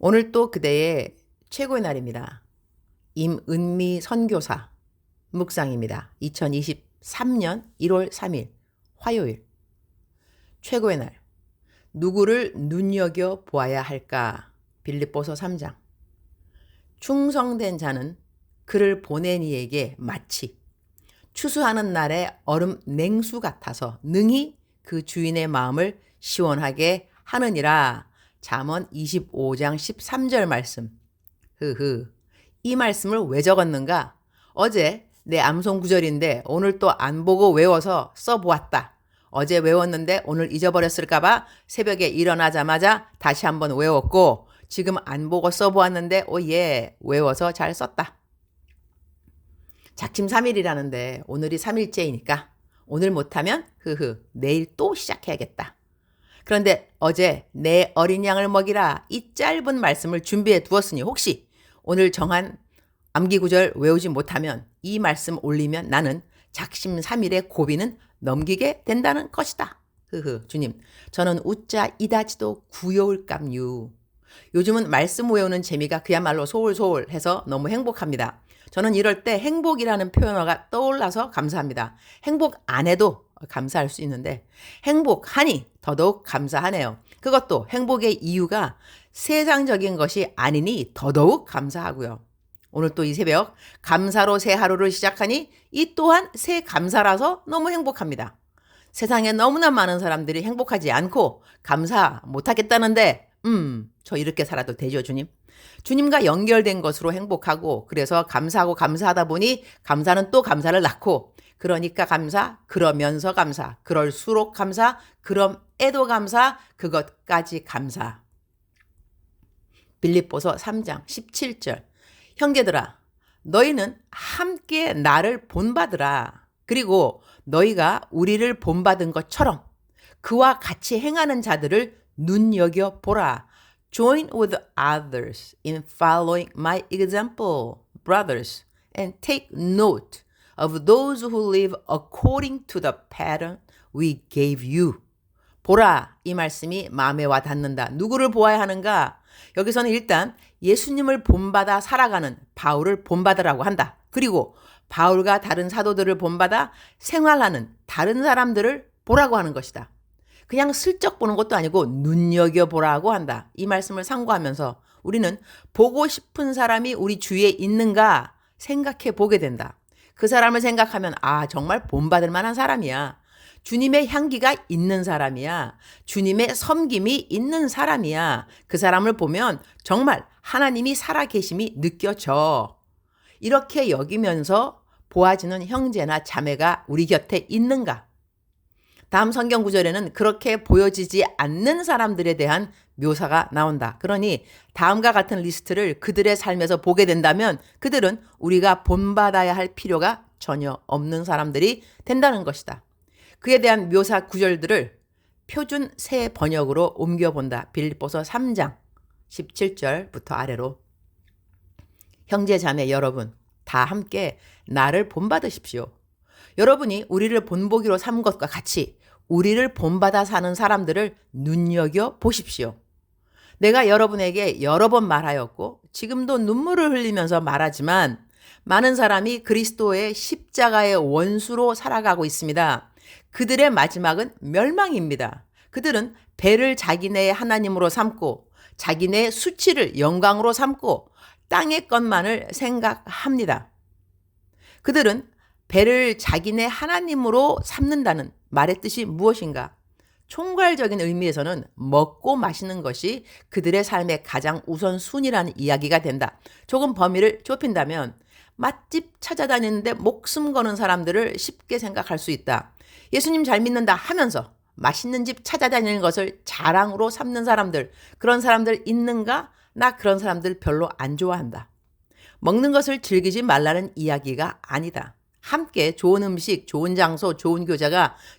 오늘 또 그대의 최고의 날입니다. 임은미 선교사 묵상입니다. 2023년 1월 3일 화요일 최고의 날 누구를 눈여겨 보아야 할까 빌립보서 3장 충성된 자는 그를 보낸 이에게 마치 추수하는 날의 얼음 냉수 같아서 능히 그 주인의 마음을 시원하게 하느니라. 잠언 25장 13절 말씀. 흐흐. 이 말씀을 왜 적었는가? 어제 내 암송 구절인데 오늘 또 안 보고 외워서 써보았다. 어제 외웠는데 오늘 잊어버렸을까봐 새벽에 일어나자마자 다시 한번 외웠고 지금 안 보고 써보았는데 오예 외워서 잘 썼다. 작심 3일이라는데 오늘이 3일째이니까 오늘 못하면 흐흐 내일 또 시작해야겠다. 그런데 어제 내 어린 양을 먹이라 이 짧은 말씀을 준비해 두었으니 혹시 오늘 정한 암기 구절 외우지 못하면 이 말씀 올리면 나는 작심 3일의 고비는 넘기게 된다는 것이다. 흐흐 주님 저는 웃자 이다지도 구여울감유. 요즘은 말씀 외우는 재미가 그야말로 소울소울해서 너무 행복합니다. 저는 이럴 때 행복이라는 표현어가 떠올라서 감사합니다. 행복 안 해도 감사할 수 있는데 행복하니 더더욱 감사하네요. 그것도 행복의 이유가 세상적인 것이 아니니 더더욱 감사하고요. 오늘 또 이 새벽 감사로 새 하루를 시작하니 이 또한 새 감사라서 너무 행복합니다. 세상에 너무나 많은 사람들이 행복하지 않고 감사 못하겠다는데, 음, 저 이렇게 살아도 되죠, 주님? 주님과 연결된 것으로 행복하고, 그래서 감사하고 감사하다 보니 감사는 또 감사를 낳고, 그러니까 감사, 그러면서 감사, 그럴수록 감사, 그럼에도 감사, 그것까지 감사. 빌립보서 3장 17절. 형제들아, 너희는 함께 나를 본받으라. 그리고 너희가 우리를 본받은 것처럼 그와 같이 행하는 자들을 눈여겨 보라. Join with others in following my example, brothers, and take note of those who live according to the pattern we gave you. 보라, 이 말씀이 마음에 와 닿는다. 누구를 보아야 하는가? 여기서는 일단 예수님을 본받아 살아가는 바울을 본받으라고 한다. 그리고 바울과 다른 사도들을 본받아 생활하는 다른 사람들을 보라고 하는 것이다. 그냥 슬쩍 보는 것도 아니고 눈여겨보라고 한다. 이 말씀을 상고하면서 우리는 보고 싶은 사람이 우리 주위에 있는가 생각해 보게 된다. 그 사람을 생각하면 아 정말 본받을 만한 사람이야. 주님의 향기가 있는 사람이야. 주님의 섬김이 있는 사람이야. 그 사람을 보면 정말 하나님이 살아계심이 느껴져. 이렇게 여기면서 보아지는 형제나 자매가 우리 곁에 있는가? 다음 성경 구절에는 그렇게 보여지지 않는 사람들에 대한 묘사가 나온다. 그러니 다음과 같은 리스트를 그들의 삶에서 보게 된다면 그들은 우리가 본받아야 할 필요가 전혀 없는 사람들이 된다는 것이다. 그에 대한 묘사 구절들을 표준 새 번역으로 옮겨본다. 빌립보서 3장 17절부터 아래로 형제 자매 여러분 다 함께 나를 본받으십시오. 여러분이 우리를 본보기로 삼은 것과 같이 우리를 본받아 사는 사람들을 눈여겨 보십시오. 내가 여러분에게 여러 번 말하였고 지금도 눈물을 흘리면서 말하지만 많은 사람이 그리스도의 십자가의 원수로 살아가고 있습니다. 그들의 마지막은 멸망입니다. 그들은 배를 자기네의 하나님으로 삼고 자기네의 수치를 영광으로 삼고 땅의 것만을 생각합니다. 그들은 배를 자기네 하나님으로 삼는다는 말의 뜻이 무엇인가? 총괄적인 의미에서는 먹고 마시는 것이 그들의 삶의 가장 우선순위라는 이야기가 된다. 조금 범위를 좁힌다면 맛집 찾아다니는데 목숨 거는 사람들을 쉽게 생각할 수 있다. 예수님 잘 믿는다 하면서 맛있는 집 찾아다니는 것을 자랑으로 삼는 사람들, 그런 사람들 있는가? 나 그런 사람들 별로 안 좋아한다. 먹는 것을 즐기지 말라는 이야기가 아니다. 함께 좋은 음식, 좋은 장소, 좋은 교제가 어,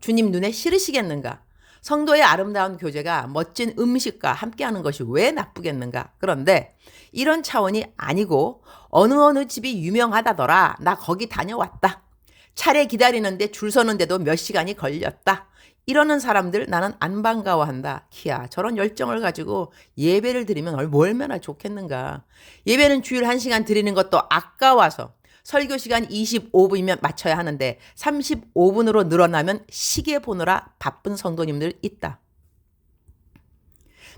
주님 눈에 싫으시겠는가? 성도의 아름다운 교제가 멋진 음식과 함께하는 것이 왜 나쁘겠는가? 그런데 이런 차원이 아니고 어느 어느 집이 유명하다더라. 나 거기 다녀왔다. 차례 기다리는데 줄 서는데도 몇 시간이 걸렸다. 이러는 사람들 나는 안 반가워한다. 키야, 저런 열정을 가지고 예배를 드리면 얼마나 좋겠는가. 예배는 주일 1시간 드리는 것도 아까워서 설교 시간 25분이면 맞춰야 하는데 35분으로 늘어나면 시계 보느라 바쁜 성도님들 있다.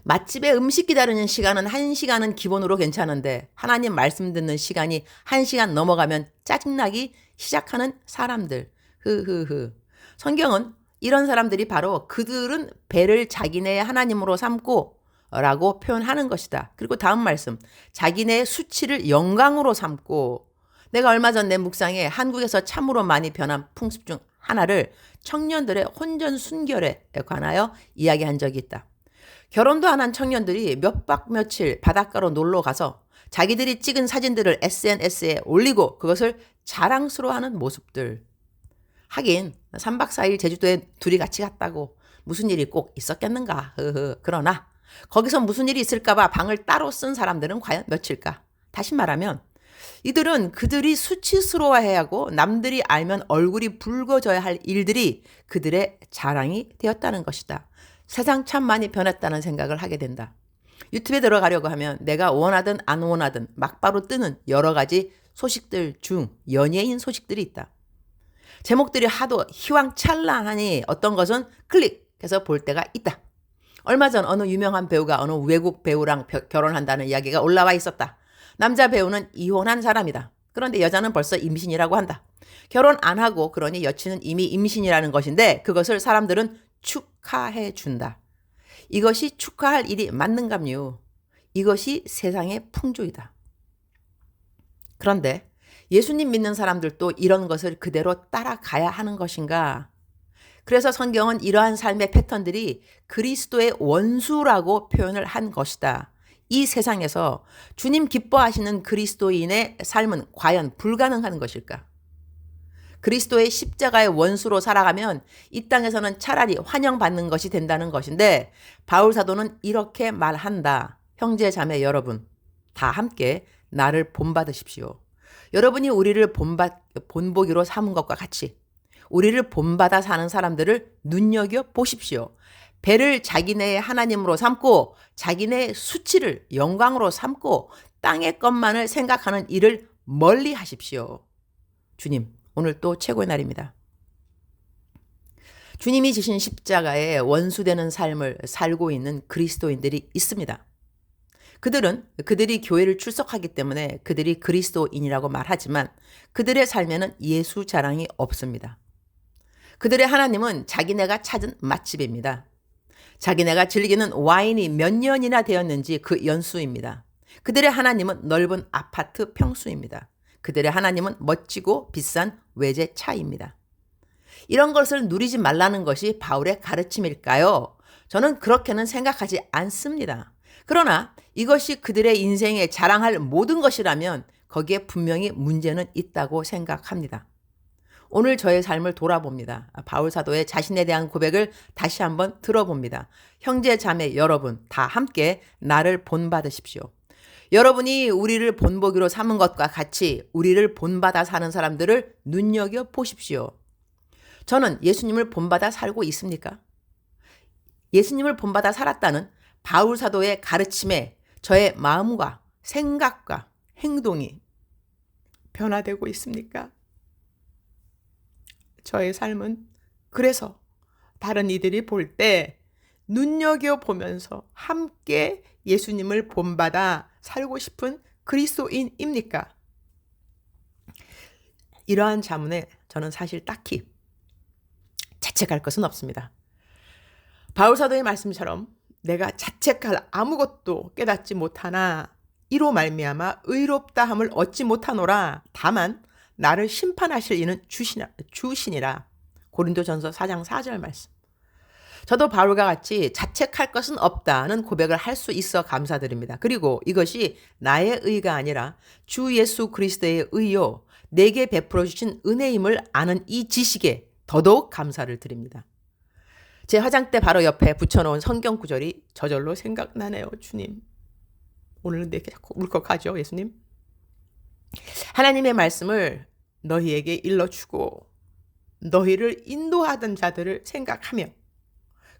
맛집에 음식 기다리는 시간은 1시간은 기본으로 괜찮은데 하나님 말씀 듣는 시간이 1시간 넘어가면 짜증나기 시작하는 사람들. 흐흐흐. 성경은 이런 사람들이 바로 그들은 배를 자기네 하나님으로 삼고 라고 표현하는 것이다. 그리고 다음 말씀. 자기네 수치를 영광으로 삼고 내가 얼마 전 내 묵상에 한국에서 참으로 많이 변한 풍습 중 하나를 청년들의 혼전 순결에 관하여 이야기한 적이 있다. 결혼도 안 한 청년들이 몇 박 며칠 바닷가로 놀러 가서 자기들이 찍은 사진들을 SNS에 올리고 그것을 자랑스러워하는 모습들. 하긴 3박 4일 제주도에 둘이 같이 갔다고 무슨 일이 꼭 있었겠는가. 그러나 거기서 무슨 일이 있을까봐 방을 따로 쓴 사람들은 과연 몇일까? 다시 말하면 이들은 그들이 수치스러워해야 하고 남들이 알면 얼굴이 붉어져야 할 일들이 그들의 자랑이 되었다는 것이다. 세상 참 많이 변했다는 생각을 하게 된다. 유튜브에 들어가려고 하면 내가 원하든 안 원하든 막바로 뜨는 여러 가지 소식들 중 연예인 소식들이 있다. 제목들이 하도 희왕찬란하니 어떤 것은 클릭해서 볼 때가 있다. 얼마 전 어느 유명한 배우가 어느 외국 배우랑 결혼한다는 이야기가 올라와 있었다. 남자 배우는 이혼한 사람이다. 그런데 여자는 벌써 임신이라고 한다. 결혼 안 하고 그러니 여친은 이미 임신이라는 것인데 그것을 사람들은 축하해 준다. 이것이 축하할 일이 맞는감요. 이것이 세상의 풍조이다. 그런데 예수님 믿는 사람들도 이런 것을 그대로 따라가야 하는 것인가? 그래서 성경은 이러한 삶의 패턴들이 그리스도의 원수라고 표현을 한 것이다. 이 세상에서 주님 기뻐하시는 그리스도인의 삶은 과연 불가능한 것일까? 그리스도의 십자가의 원수로 살아가면 이 땅에서는 차라리 환영받는 것이 된다는 것인데 바울 사도는 이렇게 말한다. 형제 자매 여러분, 다 함께 나를 본받으십시오. 여러분이 우리를 본받, 본보기로 삼은 것과 같이 우리를 본받아 사는 사람들을 눈여겨 보십시오. 배를 자기네의 하나님으로 삼고 자기네의 수치를 영광으로 삼고 땅의 것만을 생각하는 일을 멀리 하십시오. 주님, 오늘 또 최고의 날입니다. 주님이 지신 십자가에 원수되는 삶을 살고 있는 그리스도인들이 있습니다. 그들은 그들이 교회를 출석하기 때문에 그들이 그리스도인이라고 말하지만 그들의 삶에는 예수 자랑이 없습니다. 그들의 하나님은 자기네가 찾은 맛집입니다. 자기네가 즐기는 와인이 몇 년이나 되었는지 그 연수입니다. 그들의 하나님은 넓은 아파트 평수입니다. 그들의 하나님은 멋지고 비싼 외제 차입니다. 이런 것을 누리지 말라는 것이 바울의 가르침일까요? 저는 그렇게는 생각하지 않습니다. 그러나 이것이 그들의 인생에 자랑할 모든 것이라면 거기에 분명히 문제는 있다고 생각합니다. 오늘 저의 삶을 돌아봅니다. 바울 사도의 자신에 대한 고백을 다시 한번 들어봅니다. 형제 자매 여러분 다 함께 나를 본받으십시오. 여러분이 우리를 본보기로 삼은 것과 같이 우리를 본받아 사는 사람들을 눈여겨 보십시오. 저는 예수님을 본받아 살고 있습니까? 예수님을 본받아 살았다는 바울 사도의 가르침에 저의 마음과 생각과 행동이 변화되고 있습니까? 저의 삶은 그래서 다른 이들이 볼 때 눈여겨 보면서 함께 예수님을 본받아 살고 싶은 그리스도인입니까? 이러한 자문에 저는 사실 딱히 자책할 것은 없습니다. 바울 사도의 말씀처럼 내가 자책할 아무것도 깨닫지 못하나 이로 말미암아 의롭다함을 얻지 못하노라 다만 나를 심판하실 이는 주시나, 주시니라 고린도전서 4장 4절 말씀. 저도 바울과 같이 자책할 것은 없다는 고백을 할 수 있어 감사드립니다. 그리고 이것이 나의 의가 아니라 주 예수 그리스도의 의요 내게 베풀어 주신 은혜임을 아는 이 지식에 더더욱 감사를 드립니다. 제 화장대 바로 옆에 붙여놓은 성경 구절이 저절로 생각나네요, 주님. 오늘은 내게 자꾸 울컥하죠, 예수님. 하나님의 말씀을 너희에게 일러주고 너희를 인도하던 자들을 생각하며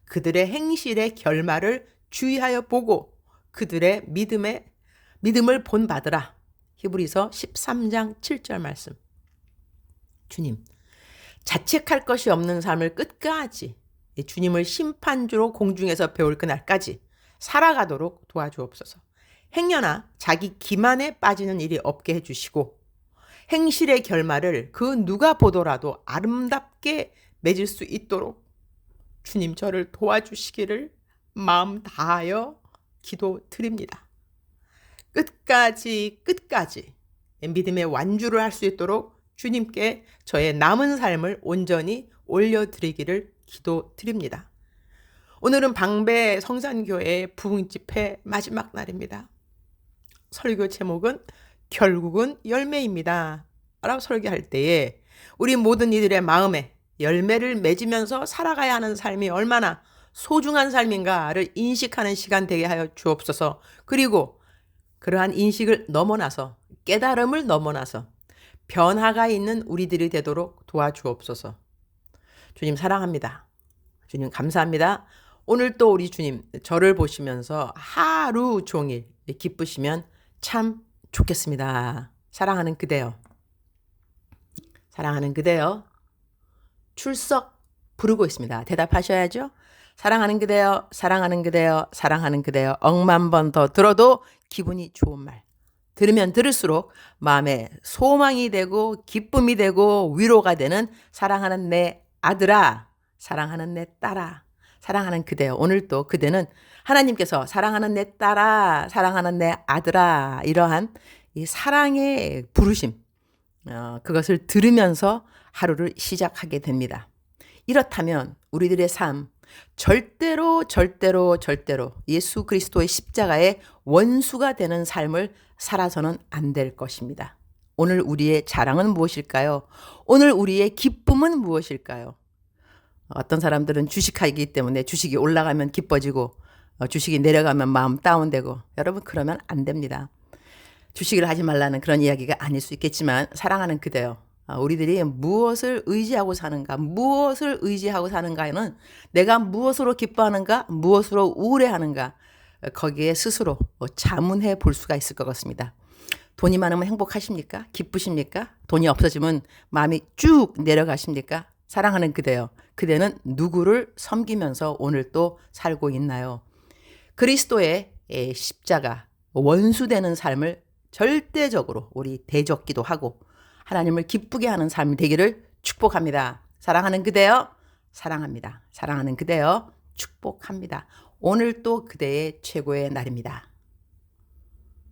그들의 행실의 결말을 주의하여 보고 그들의 믿음의 믿음을 본받으라. 히브리서 13장 7절 말씀. 주님, 자책할 것이 없는 삶을 끝까지 이 주님을 심판주로 공중에서 배울 그날까지 살아가도록 도와주옵소서. 행여나 자기 기만에 빠지는 일이 없게 해주시고 행실의 결말을 그 누가 보더라도 아름답게 맺을 수 있도록 주님 저를 도와주시기를 마음 다하여 기도 드립니다. 끝까지 끝까지 믿음의 완주를 할 수 있도록 주님께 저의 남은 삶을 온전히 올려드리기를 기도 드립니다. 오늘은 방배 성산교회 부흥집회 마지막 날입니다. 설교 제목은 결국은 열매입니다. 라고 설교할 때에 우리 모든 이들의 마음에 열매를 맺으면서 살아가야 하는 삶이 얼마나 소중한 삶인가를 인식하는 시간 되게 하여 주옵소서. 그리고 그러한 인식을 넘어나서 깨달음을 넘어나서 변화가 있는 우리들이 되도록 도와주옵소서. 주님 사랑합니다. 주님 감사합니다. 오늘 또 우리 주님 저를 보시면서 하루 종일 기쁘시면 참 좋겠습니다. 사랑하는 그대요. 사랑하는 그대요. 출석 부르고 있습니다. 대답하셔야죠. 사랑하는 그대요, 사랑하는 그대요, 사랑하는 그대요. 억만 번 더 들어도 기분이 좋은 말. 들으면 들을수록 마음에 소망이 되고 기쁨이 되고 위로가 되는 사랑하는 내 아들아, 사랑하는 내 딸아, 사랑하는 그대요. 오늘 또 그대는 하나님께서 사랑하는 내 딸아, 사랑하는 내 아들아, 이러한 이 사랑의 부르심, 어, 그것을 들으면서 하루를 시작하게 됩니다. 이렇다면 우리들의 삶, 절대로, 절대로, 절대로 예수 그리스도의 십자가의 원수가 되는 삶을 살아서는 안 될 것입니다. 오늘 우리의 자랑은 무엇일까요? 오늘 우리의 기쁨은 무엇일까요? 어떤 사람들은 주식하기 때문에 주식이 올라가면 기뻐지고 어, 주식이 내려가면 마음 다운되고 여러분 그러면 안 됩니다. 주식을 하지 말라는 그런 이야기가 아닐 수 있겠지만 사랑하는 그대요. 어, 우리들이 무엇을 의지하고 사는가, 무엇을 의지하고 사는가에는 내가 무엇으로 기뻐하는가, 무엇으로 우울해하는가, 어, 거기에 스스로 자문해 볼 수가 있을 것 같습니다. 돈이 많으면 행복하십니까? 기쁘십니까? 돈이 없어지면 마음이 쭉 내려가십니까? 사랑하는 그대요. 그대는 누구를 섬기면서 오늘 또 살고 있나요? 그리스도의 십자가, 원수되는 삶을 절대적으로 우리 대적기도 하고 하나님을 기쁘게 하는 삶이 되기를 축복합니다. 사랑하는 그대요. 사랑합니다. 사랑하는 그대요. 축복합니다. 오늘 또 그대의 최고의 날입니다.